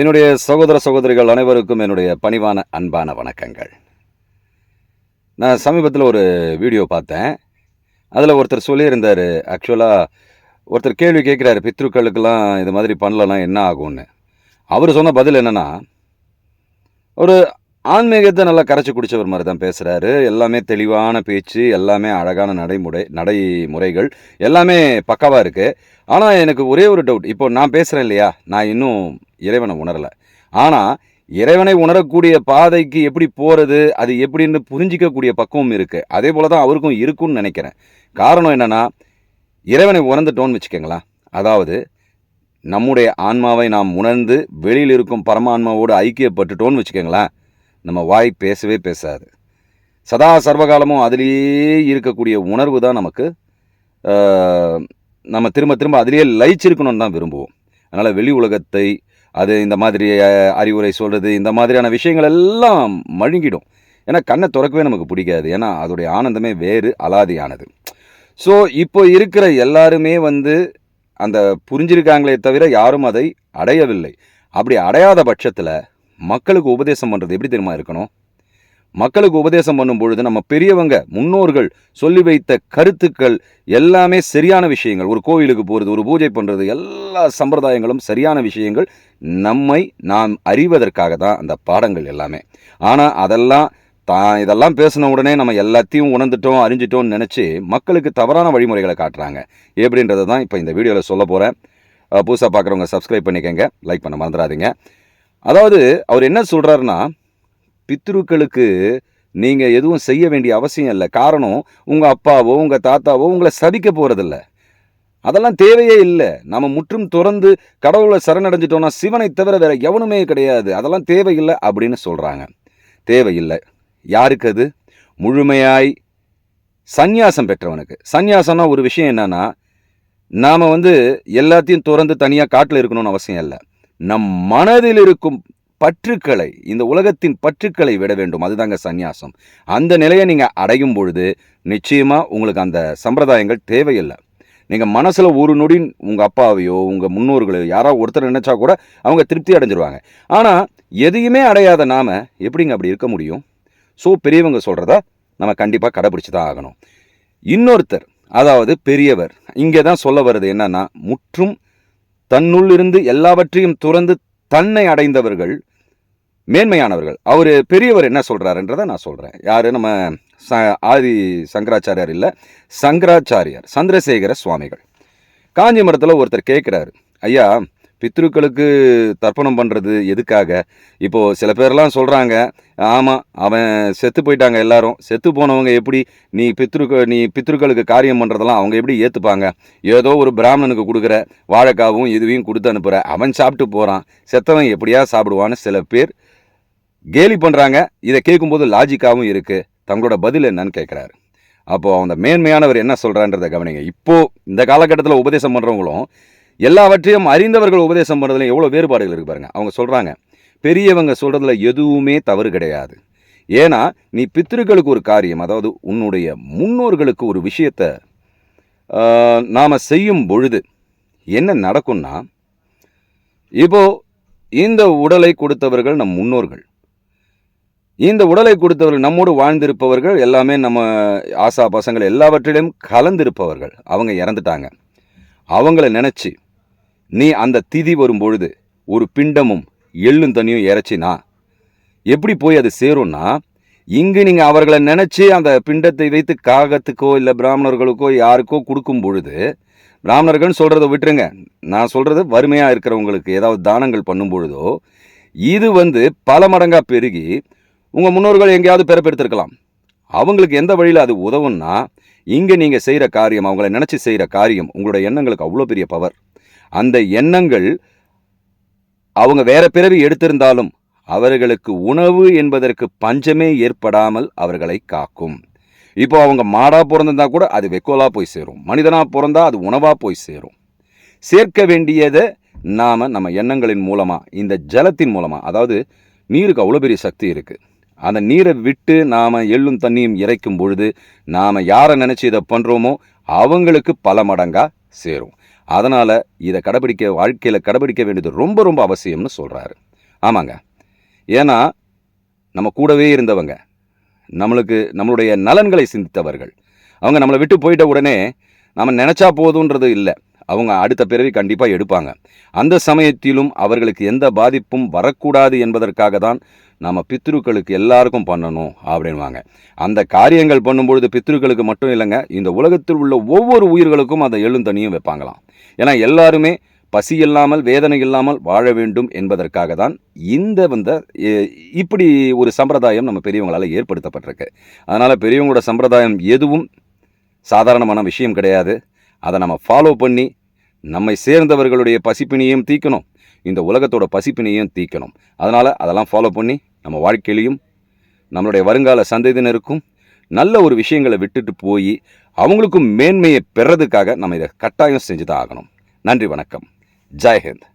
என்னுடைய சகோதர சகோதரிகள் அனைவருக்கும் என்னுடைய பணிவான அன்பான வணக்கங்கள். நான் சமீபத்தில் ஒரு வீடியோ பார்த்தேன். அதில் ஒருத்தர் சொல்லியிருந்தார் ஆக்சுவலாக ஒருத்தர் கேள்வி கேட்குறாரு பித்ருக்களுக்கெல்லாம் இது மாதிரி பண்ணலன்னா என்ன ஆகும்னு? அவர் சொன்ன பதில் என்னென்னா ஒரு ஆன்மீகத்தை நல்லா கரைச்சி குடித்தவர் மாதிரி தான் பேசுகிறாரு எல்லாமே தெளிவான பேச்சு எல்லாமே அழகான நடைமுறை நடைமுறைகள் எல்லாமே பக்காவாக இருக்குது ஆனால் எனக்கு ஒரே ஒரு டவுட் இப்போ நான் பேசுகிறேன் இல்லையா? நான் இன்னும் இறைவனை உணரலை. ஆனால் இறைவனை உணரக்கூடிய பாதைக்கு எப்படி போகிறது அது எப்படின்னு புரிஞ்சிக்கக்கூடிய பக்குவம் இருக்குது அதே போல் தான் அவருக்கும் இருக்கும்னு நினைக்கிறேன். காரணம் என்னென்னா இறைவனை உணர்ந்துட்டோன்னு வச்சுக்கோங்களேன். அதாவது நம்முடைய ஆன்மாவை நாம் உணர்ந்து வெளியில் இருக்கும் பரமான்மாவோடு ஐக்கியப்பட்டுட்டோன்னு வச்சுக்கோங்களேன். நம்ம வாய் பேசவே பேசாது. சதா சர்வகாலமும் அதிலேயே இருக்கக்கூடிய உணர்வு தான் நமக்கு நம்ம திரும்ப திரும்ப அதிலேயே லயிச்சிருக்கணும்னு தான் விரும்புவோம். அதனால் வெளி உலகத்தை அது இந்த மாதிரி அறிவுரை சொல்கிறது இந்த மாதிரியான விஷயங்கள் எல்லாம் மழுங்கிடும். ஏன்னா கண்ணை திறக்கவே நமக்கு பிடிக்காது. ஏன்னா அதோடைய ஆனந்தமே வேறு அலாதியானது. ஸோ இப்போ இருக்கிற எல்லாருமே வந்து அந்த புரிஞ்சிருக்காங்களே தவிர யாரும் அதை அடையவில்லை. அப்படி அடையாத பட்சத்தில் மக்களுக்கு உபதேசம் பண்ணுறது எப்படி தெரியுமா இருக்கணும்? மக்களுக்கு உபதேசம் பண்ணும் பொழுது நம்ம பெரியவங்க முன்னோர்கள் சொல்லி வைத்த கருத்துக்கள் எல்லாமே சரியான விஷயங்கள். ஒரு கோயிலுக்கு போகிறது ஒரு பூஜை பண்ணுறது எல்லா சம்பிரதாயங்களும் சரியான விஷயங்கள். நம்மை நாம் அறிவதற்காக தான் அந்த பாடங்கள் எல்லாமே. ஆனால் அதெல்லாம் தான் இதெல்லாம் பேசின உடனே நம்ம எல்லாத்தையும் உணர்ந்துட்டோம் அறிஞ்சிட்டோம்னு நினச்சி மக்களுக்கு தவறான வழிமுறைகளை காட்டுறாங்க. எப்படின்றத தான் இப்போ இந்த வீடியோவில் சொல்ல போகிறேன் புதுசாக பார்க்குறவங்க சப்ஸ்கிரைப் பண்ணிக்கங்க லைக் பண்ண மறந்துடாதீங்க. அதாவது அவர் என்ன சொல்கிறாருன்னா பித்ருக்களுக்கு நீங்கள் எதுவும் செய்ய வேண்டிய அவசியம் இல்லை. காரணம் உங்கள் அப்பாவோ உங்கள் தாத்தாவோ உங்களை சபிக்க போகிறதில்ல அதெல்லாம் தேவையே இல்லை. நம்ம முற்றும் துறந்து கடவுளை சரணடைஞ்சிட்டோம்னா சிவனை தவிர வேற எவனுமே கிடையாது. அதெல்லாம் தேவையில்லை அப்படின்னு சொல்கிறாங்க தேவையில்லை. யாருக்கு அது? முழுமையாய் சந்நியாசம் பெற்றவனுக்கு. சந்நியாசம்னா ஒரு விஷயம் என்னன்னா நாம் வந்து எல்லாத்தையும் துறந்து தனியாக காட்டில் இருக்கணும்னு அவசியம் இல்லை. நம் மனதில் இருக்கும் பற்றுக்களை இந்த உலகத்தின் பற்றுக்களை விட வேண்டும். அதுதாங்க சந்நியாசம். அந்த நிலையை நீங்கள் அடையும் பொழுது நிச்சயமாக உங்களுக்கு அந்த சம்பிரதாயங்கள் தேவையில்லை. நீங்கள் மனசில் ஒரு நொடி உங்கள் அப்பாவையோ உங்கள் முன்னோர்களையோ யாராவது ஒருத்தர் நினச்சா கூட அவங்க திருப்தி அடைஞ்சிருவாங்க. ஆனால் எதையுமே அடையாத நாம் எப்படிங்க அப்படி இருக்க முடியும்? ஸோ பெரியவங்க சொல்கிறத நம்ம கண்டிப்பாக கடைபிடிச்சி தான் ஆகணும். இன்னொருத்தர் அதாவது பெரியவர் இங்கே தான் சொல்ல வர்றது என்னன்னா முற்றும் தன்னுள்ளிருந்து எல்லாவற்றையும் துறந்து தன்னை அடைந்தவர்கள் மேன்மையானவர்கள். அவர் பெரியவர் என்ன சொல்கிறாருன்றதை நான் சொல்கிறேன் யார்? நம்ம ச ஆதி சங்கராச்சாரியார் இல்லை சங்கராச்சாரியார் சந்திரசேகர சுவாமிகள். காஞ்சிபுரத்தில் ஒருத்தர் கேட்குறாரு ஐயா பித்ருக்களுக்கு தர்ப்பணம் பண்ணுறது எதுக்காக? இப்போது சில பேர்லாம் சொல்கிறாங்க ஆமாம் அவன் செத்து போயிட்டாங்க எல்லாரும். செத்து போனவங்க எப்படி நீ பித்ருக்கு நீ பித்ருக்களுக்கு காரியம் பண்ணுறதெல்லாம் அவங்க எப்படி ஏற்றுப்பாங்க ஏதோ ஒரு பிராமணனுக்கு கொடுக்குற வாழைக்காவும் இதுவையும் கொடுத்து அனுப்புகிற அவன் சாப்பிட்டு போகிறான் செத்தவன் எப்படியா சாப்பிடுவான்னு சில பேர் கேலி பண்ணுறாங்க இதை கேட்கும்போது லாஜிக்காகவும் இருக்குது தங்களோட பதில் என்னன்னு கேட்குறாரு அப்போது அந்த மேன்மையானவர் என்ன சொல்கிறான்றதை கவனிங்க. இப்போது இந்த காலகட்டத்தில் உபதேசம் பண்ணுறவங்களும் எல்லாவற்றையும் அறிந்தவர்கள் உபதேசம் பண்ணுறதுல எவ்வளோ வேறுபாடுகள் இருக்கு பாருங்க. அவங்க சொல்கிறாங்க பெரியவங்க சொல்கிறதுல எதுவுமே தவறு கிடையாது. ஏன்னா நீ பித்திருக்களுக்கு ஒரு காரியம் அதாவது உன்னுடைய முன்னோர்களுக்கு ஒரு விஷயத்தை நாம் செய்யும் பொழுது என்ன நடக்கும்னா இப்போ இந்த உடலை கொடுத்தவர்கள் நம் முன்னோர்கள். இந்த உடலை கொடுத்தவர்கள் நம்மோடு வாழ்ந்திருப்பவர்கள் எல்லாமே நம்ம ஆசா பசங்கள் எல்லாவற்றிலும் கலந்திருப்பவர்கள். அவங்க இறந்துட்டாங்க. அவங்கள நினச்சி நீ அந்த திதி வரும் பொழுது ஒரு பிண்டமும் எள்ளும் தண்ணியும் இறைச்சினா எப்படி போய் அது சேரும்னா இங்கு நீங்கள் அவர்களை நினச்சி அந்த பிண்டத்தை வைத்து காகத்துக்கோ இல்லை பிராமணர்களுக்கோ யாருக்கோ கொடுக்கும் பொழுது பிராமணர்கள்னு சொல்கிறத விட்டுருங்க. நான் சொல்கிறது வறுமையாக இருக்கிறவங்களுக்கு ஏதாவது தானங்கள் பண்ணும் பொழுதோ இது வந்து பல மடங்காக பெருகி உங்கள் முன்னோர்கள் எங்கேயாவது பிறப்பெடுத்திருக்கலாம். அவங்களுக்கு எந்த வழியில் அது உதவும்னா இங்கே நீங்கள் செய்கிற காரியம் அவங்கள நினச்சி செய்கிற காரியம் உங்களோட எண்ணங்களுக்கு அவ்வளோ பெரிய பவர் அந்த எண்ணங்கள் அவங்க வேற பிறவி எடுத்திருந்தாலும் அவர்களுக்கு உணவு என்பதற்கு பஞ்சமே ஏற்படாமல் அவர்களை காக்கும். இப்போ அவங்க மாடாக பிறந்திருந்தா கூட அது வெக்கோலா போய் சேரும். மனிதனாக பிறந்தா அது உணவாக போய் சேரும். சேர்க்க வேண்டியதை நாம் நம்ம எண்ணங்களின் மூலமாக இந்த ஜலத்தின் மூலமாக அதாவது நீருக்கு அவ்வளோ பெரிய சக்தி இருக்கு. அந்த நீரை விட்டு நாம் எள்ளும் தண்ணியும் இறைக்கும் பொழுது நாம் யாரை நினச்சி இதை பண்ணுறோமோ அவங்களுக்கு பல மடங்காக சேரும். அதனால் இதை கடைபிடிக்க வாழ்க்கையில் கடைபிடிக்க வேண்டியது ரொம்ப ரொம்ப அவசியம்னு சொல்கிறாரு ஆமாங்க. ஏன்னா நம்ம கூடவே இருந்தவங்க நம்மளுக்கு நம்மளுடைய நலன்களை சிந்தித்தவர்கள். அவங்க நம்மளை விட்டு போயிட்ட உடனே நம்ம நினச்சா போதுன்றது இல்லை. அவங்க அடுத்த பிறவி கண்டிப்பாக எடுப்பாங்க. அந்த சமயத்திலும் அவர்களுக்கு எந்த பாதிப்பும் வரக்கூடாது என்பதற்காக தான் நம்ம பித்ருக்களுக்கு எல்லாருக்கும் பண்ணணும் அப்படின்வாங்க. அந்த காரியங்கள் பண்ணும்பொழுது பித்ருக்களுக்கு மட்டும் இல்லைங்க இந்த உலகத்தில் உள்ள ஒவ்வொரு உயிர்களுக்கும் அந்த எழுந்தனியும் வைப்பாங்களாம். ஏன்னா எல்லாருமே பசி இல்லாமல் வேதனை இல்லாமல் வாழ வேண்டும் என்பதற்காக தான் இந்த வந்த இப்படி ஒரு சம்பிரதாயம் நம்ம பெரியவங்களால் ஏற்படுத்தப்பட்டிருக்கு. அதனால் பெரியவங்களோட சம்பிரதாயம் எதுவும் சாதாரணமான விஷயம் கிடையாது. அதை நம்ம ஃபாலோ பண்ணி நம்மை சேர்ந்தவர்களுடைய பசிப்பினியையும் தீக்கணும் இந்த உலகத்தோட பசிப்பினையும் தீக்கணும் அதனால் அதெல்லாம் ஃபாலோ பண்ணி நம்ம வாழ்க்கையிலையும் நம்மளுடைய வருங்கால சந்ததியினருக்கும் நல்ல ஒரு விஷயங்களை விட்டுட்டு போய் அவங்களுக்கும் மேன்மையை பெறதுக்காக நம்ம இதை கட்டாயம் செஞ்சு தான் ஆகணும். நன்றி வணக்கம். ஜெய்ஹிந்த்